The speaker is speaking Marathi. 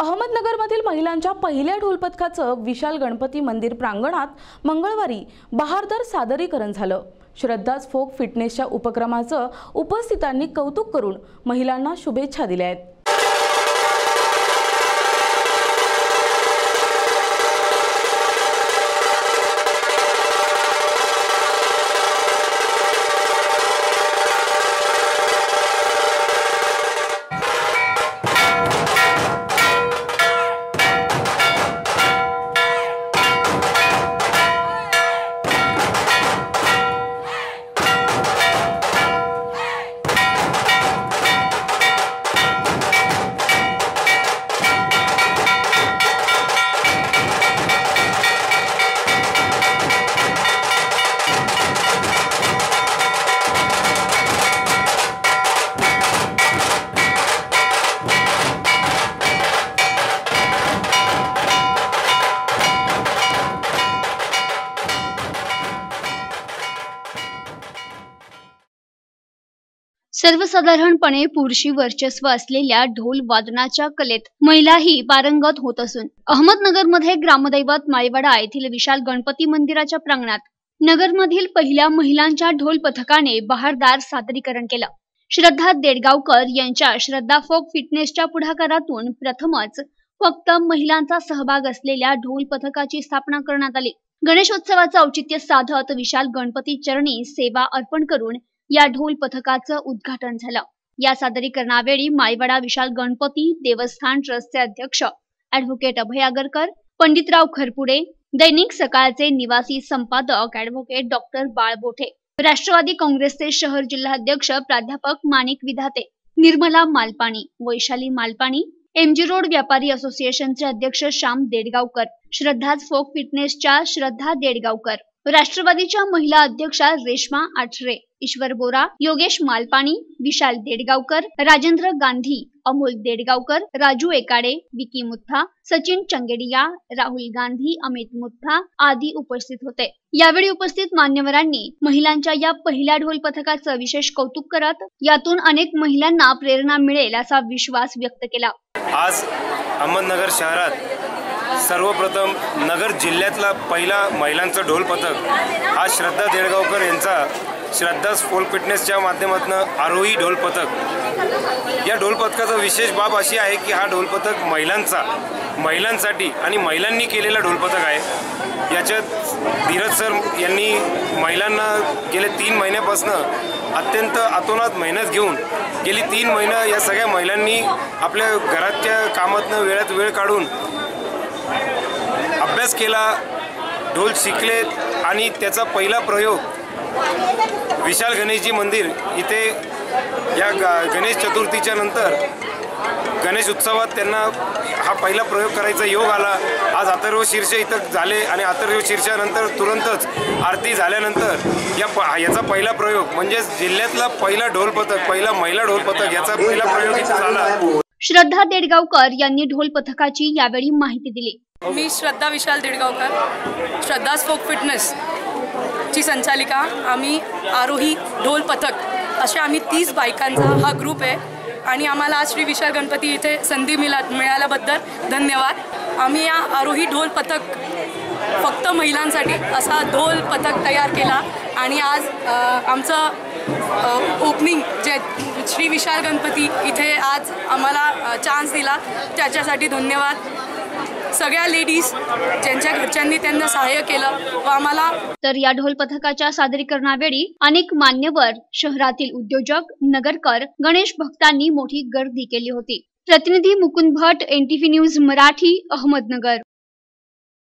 अहमदनगरमधील महिलांच्या पहिल्या ढोलपथकाचं विशाल गणपती मंदिर प्रांगणात मंगळवारी बहारदार सादरीकरण झालं. श्रद्धाज फोक फिटनेसच्या उपक्रमाचं उपस्थितांनी कौतुक करून महिलांना शुभेच्छा दिल्या आहेत. सर्वसाधारणपणे पुरुषी वर्चस्व असलेल्या ढोल वादनाच्या कलेत महिलाही पारंगत होत असून अहमदनगरमध्ये ग्रामदैवत माळीवाडा येथील विशाल गणपती मंदिराच्या प्रांगणात नगरमधील पहिल्या महिलांच्या ढोल पथकाने बहारदार सादरीकरण केलं. श्रद्धा देडगावकर यांच्या श्रद्धा फोक फिटनेसच्या पुढाकारातून प्रथमच फक्त महिलांचा सहभाग असलेल्या ढोल पथकाची स्थापना करण्यात आली. गणेशोत्सवाचं औचित्य साधत विशाल गणपती चरणी सेवा अर्पण करून या ढोल पथकाचं उद्घाटन झालं. या सादरीकरणावेळी मायवाडा विशाल गणपती देवस्थान ट्रस्टचे अध्यक्ष ऍडव्होकेट अभय आगरकर पंडितराव खरपुडे दैनिक सकाळचे निवासी संपादक ऍडव्होकेट डॉक्टर बाळबोठे राष्ट्रवादी काँग्रेसचे शहर जिल्हाध्यक्ष प्राध्यापक माणिक विधाते निर्मला मालपाणी वैशाली मालपाणी एमजी रोड व्यापारी असोसिएशनचे अध्यक्ष श्याम देडगावकर श्रद्धाज फोक फिटनेसच्या श्रद्धा देडगावकर राष्ट्रवादीच्या महिला अध्यक्षा रेश्मा आठरे ईश्वर बोरा योगेश मालपाणी विशाल देडगावकर राजेंद्र गांधी अमोल देडगावकर राजू एकाडे विकी मुथा सचिन चंगेडिया राहुल गांधी अमित मुथा आदी उपस्थित होते. यावेळी उपस्थित मान्यवरांनी महिलांच्या या पहिल्या ढोल पथकाचं विशेष कौतुक करत यातून अनेक महिलांना प्रेरणा मिळेल असा विश्वास व्यक्त केला. आज अहमदनगर शहरात सर्वप्रथम नगर जिल्ह्यातला पहिला महिलांचं ढोल पथक हा श्रद्धा देडगावकर यांचा श्रद्धा स्पोल फिटनेसच्या माध्यमातून आरोही ढोल पथक. या ढोल पथकाचा विशेष बाब अशी आहे की हा ढोल पथक महिलांचा महिलांसाठी आणि महिलांनी केलेला ढोल पथक आहे. याच्यात धीरज सर यांनी महिलांना गेले तीन महिन्यापासून अत्यंत अतोनात मेहनत घेऊन गेली तीन महिना या सगळ्या महिलांनी आपल्या घराच्या कामातनं वेळात वेळ काढून अभ्यास केला ढोल शिकलेत आणि त्याचा पहिला प्रयोग विशाल गणेशजी मंदिर इथे या ग- गणेश चतुर्थीच्या नंतर गणेश उत्सवात त्यांना हा पहिला प्रयोग करायचा योग आला. आज अथर्व शीर्ष इथं झाले आणि अथर्व शीर्षानंतर तुरंतच आरती झाल्यानंतर या प याचा पहिला प्रयोग म्हणजेच जिल्ह्यातला पहिला ढोल पथक पहिला महिला ढोल पथक याचा पहिला प्रयोग इथं झाला. श्रद्धा देडगावकर यांनी ढोल पथकाची यावेळी माहिती दिली. मी श्रद्धा विशाल देडगावकर श्रद्धा स्पोक फिटनेस ची संचालिका. आम्ही आरोही ढोल पथक असे आम्ही तीस बायकांचा हा ग्रुप आहे. आणि आम्हाला आज श्री विशाल गणपती इथे संधी मिला मिळाल्याबद्दल धन्यवाद. आम्ही या आरोही ढोल पथक फक्त महिलांसाठी असा ढोल पथक तयार केला. आणि आज आमचं ओपनिंग जे श्री विशाल गणपती इथे आज आम्हाला चान्स दिला. त्याच्यासाठी धन्यवाद. सगळ्या लेडीज ज्यांच्या घरच्यांनी त्यांना सहाय्य केलं व आम्हाला तर या ढोल पथकाच्या सादरीकरणावेळी अनेक मान्यवर शहरातील उद्योजक नगरकर गणेश भक्तांनी मोठी गर्दी केली होती. प्रतिनिधी मुकुंद भट एनटीव्ही न्यूज मराठी अहमदनगर.